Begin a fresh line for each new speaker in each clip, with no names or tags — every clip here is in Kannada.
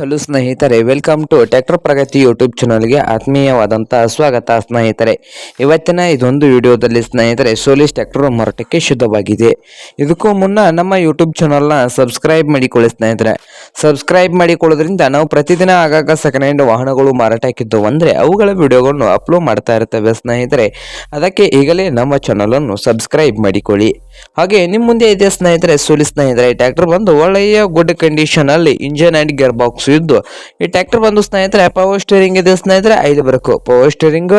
ಹಲೋ ಸ್ನೇಹಿತರೆ welcome to tractor Pragati YouTube ಚಾನಲ್ಗೆ ಆತ್ಮೀಯವಾದಂಥ ಸ್ವಾಗತ ಸ್ನೇಹಿತರೆ. ಇವತ್ತಿನ ಇದೊಂದು ವಿಡಿಯೋದಲ್ಲಿ ಸ್ನೇಹಿತರೆ ಸೋಲಿಸ್ ಟ್ರ್ಯಾಕ್ಟರ್ ಮಾರಾಟಕ್ಕೆ ಶುದ್ಧವಾಗಿದೆ. ಇದಕ್ಕೂ ಮುನ್ನ ನಮ್ಮ ಯೂಟ್ಯೂಬ್ ಚಾನಲ್ನ ಸಬ್ಸ್ಕ್ರೈಬ್ ಮಾಡಿಕೊಳ್ಳಿ ಸ್ನೇಹಿತರೆ. ಸಬ್ಸ್ಕ್ರೈಬ್ ಮಾಡಿಕೊಳ್ಳೋದ್ರಿಂದ ನಾವು ಪ್ರತಿದಿನ ಆಗಾಗ ಸೆಕೆಂಡ್ ಹ್ಯಾಂಡ್ ವಾಹನಗಳು ಮಾರಾಟಕ್ಕಿದ್ದವು ಅಂದರೆ ಅವುಗಳ ವಿಡಿಯೋಗಳನ್ನು ಅಪ್ಲೋಡ್ ಮಾಡ್ತಾ ಇರ್ತೇವೆ ಸ್ನೇಹಿತರೆ. ಅದಕ್ಕೆ ಈಗಲೇ ನಮ್ಮ ಚಾನಲನ್ನು ಸಬ್ಸ್ಕ್ರೈಬ್ ಮಾಡಿಕೊಳ್ಳಿ. ಹಾಗೆ ನಿಮ್ಮ ಮುಂದೆ ಇದೆ ಸ್ನೇಹಿತರೆ ಸೋಲಿ ಸ್ನೇಹಿತರೆ ಟ್ರ್ಯಾಕ್ಟರ್ ಬಂದು ಒಳ್ಳೆಯ ಗುಡ್ ಕಂಡೀಷನ್ ಅಲ್ಲಿ ಇಂಜಿನ್ ಅಂಡ್ ಗೇರ್ ಬಾಕ್ಸ್ ಇದ್ದು ಈ ಟ್ರ್ಯಾಕ್ಟರ್ ಬಂದು ಸ್ನೇಹಿತರೆ ಪವರ್ ಸ್ಟೇರಿಂಗ್ ಇದೆ ಸ್ನೇಹಿತರೆ, ಐದು brake. Power steering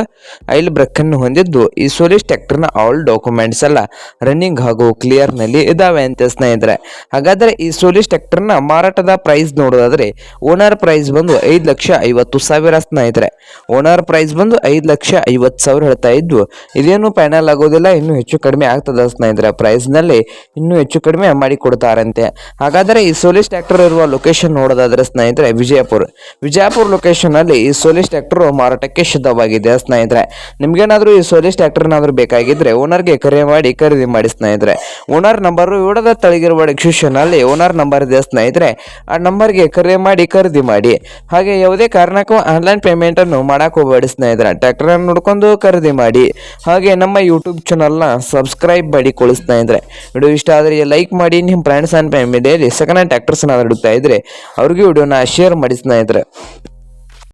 oil brake ಅನ್ನು ಹೊಂದಿದ್ದು. ಈ ಸೋಲಿಸ್ ಟ್ರ್ಯಾಕ್ಟರ್ನ ಆಲ್ ಡಾಕ್ಯುಮೆಂಟ್ಸ್ ಎಲ್ಲ ರನ್ನಿಂಗ್ ಹಾಗೂ ಕ್ಲಿಯರ್ನಲ್ಲಿ ಇದಾವೆ ಅಂತ ಸ್ನೇಹಿತರೆ. ಹಾಗಾದ್ರೆ ಈ ಸೋಲಿಸ್ ಟ್ರ್ಯಾಕ್ಟರ್ನ ಮಾರಾಟದ ಪ್ರೈಸ್ ನೋಡೋದಾದ್ರೆ ಓನರ್ ಪ್ರೈಸ್ ಬಂದು ಐದು ಲಕ್ಷ ಐವತ್ತು ಸಾವಿರ ಸ್ನೇಹಿತರೆ. ಓನರ್ ಪ್ರೈಸ್ ಬಂದು ಐದು ಲಕ್ಷ ಐವತ್ತು ಸಾವಿರ ಹೇಳ್ತಾ ಇದ್ವು. ಇದೇನು ಫೈನಲ್ ಆಗೋದಿಲ್ಲ, ಇನ್ನೂ ಹೆಚ್ಚು ಕಡಿಮೆ ಆಗ್ತದ ಸ್ನೇಹಿತರೆ. ಪ್ರೈಸ್ನಲ್ಲಿ ಇನ್ನೂ ಹೆಚ್ಚು ಕಡಿಮೆ ಮಾಡಿ ಕೊಡ್ತಾರಂತೆ ಹಾಗಾದ್ರೆ ಈ ಸೋಲಿಸ್ ಟ್ರ್ಯಾಕ್ಟರ್ ಇರುವ ಲೊಕೇಶನ್ ನೋಡೋದಾದ್ರೆ ಸ್ನೇಹಿತರೆ ವಿಜಯಪುರ. ವಿಜಯಪುರ ಲೊಕೇಶನ್ ಅಲ್ಲಿ ಈ ಸೋಲಿಸ್ ಟ್ರ್ಯಾಕ್ಟರ್ ಮಾರಾಟಕ್ಕೆ ಸಿದ್ಧವಾಗಿದೆ ಸ್ನೇಹಿತರೆ. ನಿಮ್ಗೇನಾದ್ರೂ ಈ ಸೋಲಿಸ್ ಬೇಕಾಗಿದ್ರೆ ಓನರ್ಗೆ ಕರೆ ಮಾಡಿ, ಖರೀದಿ ಮಾಡಿ ಸ್ನೇಹಿತರೆ. ಓನರ್ ನಂಬರ್ ವಿಡದ ತಳಗಿರುವ ಡಿಸ್ಕ್ರಿಪ್ಷನ್ ಅಲ್ಲಿ ಓನರ್ ನಂಬರ್ ಇದೆ ಸ್ನೇಹಿತರೆ. ಆ ನಂಬರ್ಗೆ ಕರೆ ಮಾಡಿ, ಖರೀದಿ ಮಾಡಿ. ಹಾಗೆ ಯಾವುದೇ ಕಾರಣಕ್ಕೂ ಆನ್ಲೈನ್ ಪೇಮೆಂಟ್ ಅನ್ನು ಮಾಡಕ್ ಹೋಗಬೇಡಿ ಸ್ನೇಹಿತರೆ. ಟ್ರ್ಯಾಕ್ಟರ್ ಅನ್ನು ನೋಡ್ಕೊಂಡು ಖರೀದಿ ಮಾಡಿ. ಹಾಗೆ ನಮ್ಮ ಯೂಟ್ಯೂಬ್ ಚಾನಲ್ನ ಸಬ್ಸ್ಕ್ರೈಬ್ ಮಾಡಿಕೊಳ್ಳಿ ಸ್ನೇಹಿತರೆ. ವಿಡಿಯೋ ಇಷ್ಟ ಆದರೆ ಲೈಕ್ ಮಾಡಿ ನಿಮ್ಮ ಫ್ರೆಂಡ್ಸ್ ಆ್ಯಂಡ್ ಫ್ಯಾಮಿಲಿಯಲ್ಲಿ ಸೆಕೆಂಡ್ ಹ್ಯಾಂಡ್ ಟ್ರ್ಯಾಕ್ಟರ್ಸ್ ಇಡ್ತಾ ಇದ್ರೆ ಅವ್ರಿಗೆ ವಿಡಿಯೋನ ಶೇರ್ ಮಾಡಿ ಸ್ನೇಹಿತರೆ.